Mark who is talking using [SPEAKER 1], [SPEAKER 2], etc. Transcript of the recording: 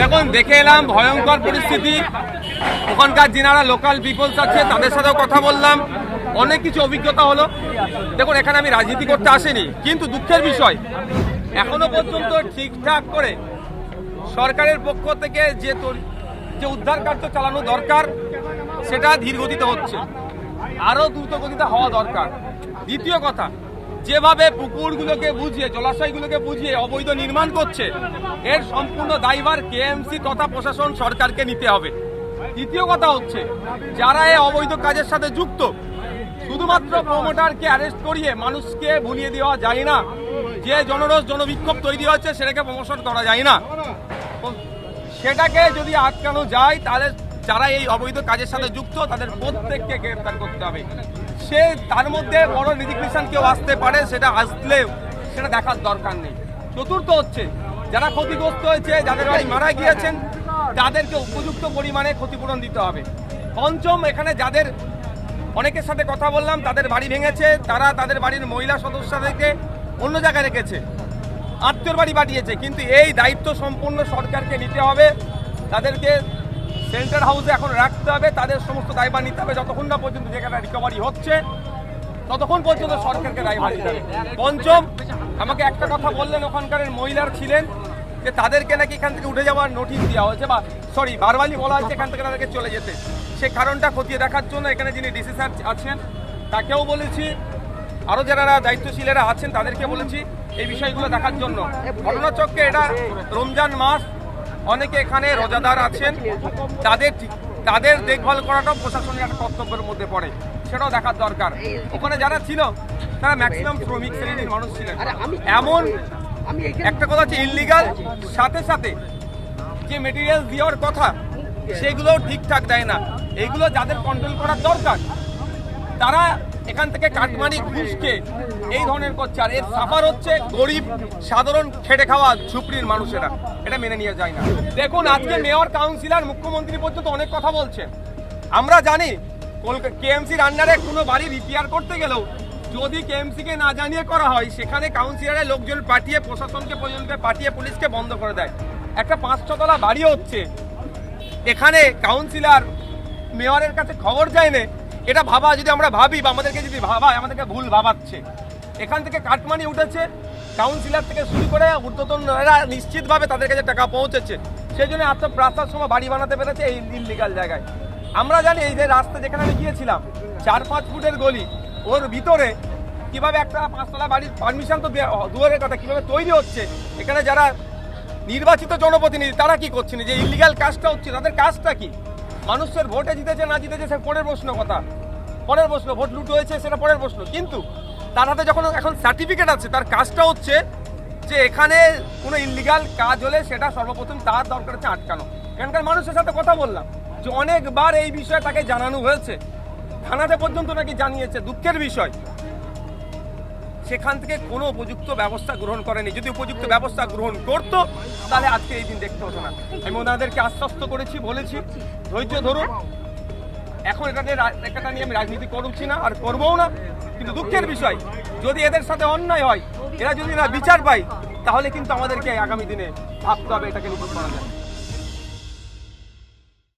[SPEAKER 1] দেখুন, দেখে এলাম, ভয়ঙ্কর পরিস্থিতি। ওখানকার যিনারা লোকাল পিপলস আছে, তাদের সাথেও কথা বললাম। অনেক কিছু অভিজ্ঞতা হলো। দেখুন, এখানে আমি রাজনীতি করতে আসিনি, কিন্তু দুঃখের বিষয়, এখনও পর্যন্ত ঠিকঠাক করে সরকারের পক্ষ থেকে যে যে উদ্ধার কার্য চালানো দরকার, সেটা ধীর গতিতে হচ্ছে। আরও দ্রুত গতিতে হওয়া দরকার। দ্বিতীয় কথা যেভাবে পুকুরগুলোকে বুঝিয়ে, জলাশয়গুলোকে বুঝিয়ে অবৈধ নির্মাণ করছে, এর সম্পূর্ণ দায়ভার কেএমসি তথা প্রশাসন সরকারকে নিতে হবে। দ্বিতীয় কথা হচ্ছে, যারা এই অবৈধ কাজের সাথে যুক্ত, শুধুমাত্র প্রমোটারকে অ্যারেস্ট করিয়ে মানুষকে ভুলিয়ে দেওয়া যায় না। যে জনরোষ, জনবিক্ষোভ তৈরি হয়েছে, সেটাকে প্রমোশন করা যায় না। সেটাকে যদি আটকানো যায়, তাহলে যারা এই অবৈধ কাজের সাথে যুক্ত, তাদের প্রত্যেককে গ্রেফতার করতে হবে। সে তার মধ্যে বড় রিজিকৃষণ কেউ আসতে পারে, সেটা আসলেও সেটা দেখার দরকার নেই। চতুর্থ হচ্ছে, যারা ক্ষতিগ্রস্ত হয়েছে, যাদের বাড়ি মারা গিয়েছেন, তাদেরকে উপযুক্ত পরিমাণে ক্ষতিপূরণ দিতে হবে। পঞ্চম, এখানে যাদের অনেকের সাথে কথা বললাম, তাদের বাড়ি ভেঙেছে, তারা তাদের বাড়ির মহিলা সদস্যদেরকে অন্য জায়গায় রেখেছে। আত্মীয়র বাড়ি পাঠিয়েছে, কিন্তু এই দায়িত্ব সম্পূর্ণ সরকারকে নিতে হবে। তাদেরকে সেন্টার হাউসে এখন রাখতে হবে, তাদের সমস্ত দায়ভার নিতে হবে। যতক্ষণ না পর্যন্ত যেখানে রিকভারি হচ্ছে, ততক্ষণ পর্যন্ত সরকারকে দায়ভার নিতে হবে। পঞ্চম, আমাকে একটা কথা বললেন ওখানকার মহিলার ছিলেন, যে তাদেরকে নাকি এখান থেকে উঠে যাওয়ার নোটিশ দেওয়া হয়েছে, বা সরি বারবালি বলা হয়েছে এখান থেকে তাদেরকে চলে যেতে। সে কারণটা খতিয়ে দেখার জন্য এখানে যিনি ডিসি স্যার আছেন, তাকেও বলেছি আরও যারা দায়িত্বশীলেরা আছেন, তাদেরকে বলেছি এই বিষয়গুলো দেখার জন্য। ঘটনাচক্রে এটা রমজান মাস অনেকে এখানে রোজাদার আছেন। তাদের তাদের দেখভাল করাটাও প্রশাসনের একটা কর্তব্যের মধ্যে পড়ে। সেটাও দেখার দরকার। ওখানে যারা ছিল তারা ম্যাক্সিমাম শ্রমিক শ্রেণির মানুষ ছিলেন। এমন একটা কথা হচ্ছে ইলিগাল সাথে সাথে যে মেটেরিয়াল দেওয়ার কথা সেগুলোও ঠিকঠাক দেয় না। এইগুলো যাদের কন্ট্রোল করার দরকার তারা এখান থেকে কাটমানি ঘুষকে এই ধরনের করছে। আর এর সাফার হচ্ছে গরিব, সাধারণ খেটে খাওয়া ঝুপড়ির মানুষেরা। এটা মেনে নিয়ে যায় না। দেখুন, আজকে মেয়র, কাউন্সিলর, মুখ্যমন্ত্রী পর্যন্ত অনেক কথা বলছেন। আমরা জানি কেএমসির আন্ডারে কোনো বাড়ি রিপেয়ার করতে গেলেও যদি কেএমসি কে না জানিয়ে করা হয়, সেখানে কাউন্সিলরের লোকজন পাঠিয়ে, প্রশাসনকে প্রয়োজনকে পাঠিয়ে, পুলিশকে বন্ধ করে দেয়। একটা পাঁচ ছতলা বাড়ি হচ্ছে। এখানে কাউন্সিলর, মেয়রের কাছে খবর যায় না এটা ভাবা, যদি আমরা ভাবি বা আমাদেরকে যদি ভাবায় আমাদেরকে ভুল ভাবাচ্ছে। এখান থেকে কাটমানি উঠেছে কাউন্সিলর থেকে শুরু করে ঊর্ধ্বতনরা নিশ্চিতভাবে তাদের কাছে টাকা পৌঁছেছে। সেই জন্য আত্মপ্রাস্তার সময় বাড়ি বানাতে পেরেছে এই ইলিগাল জায়গায়। আমরা জানি এই যে রাস্তা যেখানে আমি গিয়েছিলাম, চার পাঁচ ফুটের গলি, ওর ভিতরে কীভাবে একটা পাঁচতলা বাড়ির পারমিশন তো দেয়া- দুয়ারের কথা, কীভাবে তৈরি হচ্ছে, এখানে যারা নির্বাচিত জনপ্রতিনিধি, তারা কি করছেন যে ইলিগাল কাজটা হচ্ছে, তাদের কাজটা কি? মানুষের ভোটে জিতেছে, না জিতেছে, সে পরের প্রশ্ন কথা। পরের প্রশ্ন, ভোট লুট হয়েছে, সেটা পরের প্রশ্ন। কিন্তু তার হাতে যখন এখন সার্টিফিকেট আছে, তার কাজটা হচ্ছে যে এখানে কোনো ইলিগাল কাজ হলে সেটা সর্বপ্রথম তার দরকার হচ্ছে আটকানো। এখানকার মানুষের সাথে কথা বললাম যে অনেকবার এই বিষয়ে তাকে জানানো হয়েছে। থানাতে পর্যন্ত নাকি জানিয়েছে, দুঃখের বিষয়। সেখান থেকে কোনো উপযুক্ত ব্যবস্থা গ্রহণ করেনি। যদি উপযুক্ত ব্যবস্থা গ্রহণ করতো, তাহলে আজকে এই দিন দেখতে হতো না। আমি ওনাদেরকে আশ্বস্ত করেছি, বলেছি, ধৈর্য ধরুন। এখন এটা নিয়ে এটা নিয়ে আমি রাজনীতি করছি না আর করবও না। কিন্তু দুঃখের বিষয়, যদি এদের সাথে অন্যায় হয়, এরা যদি না বিচার পায়, তাহলে কিন্তু আমাদেরকে আগামী দিনে ভাবতে হবে এটাকে নিপুণ করা যায়।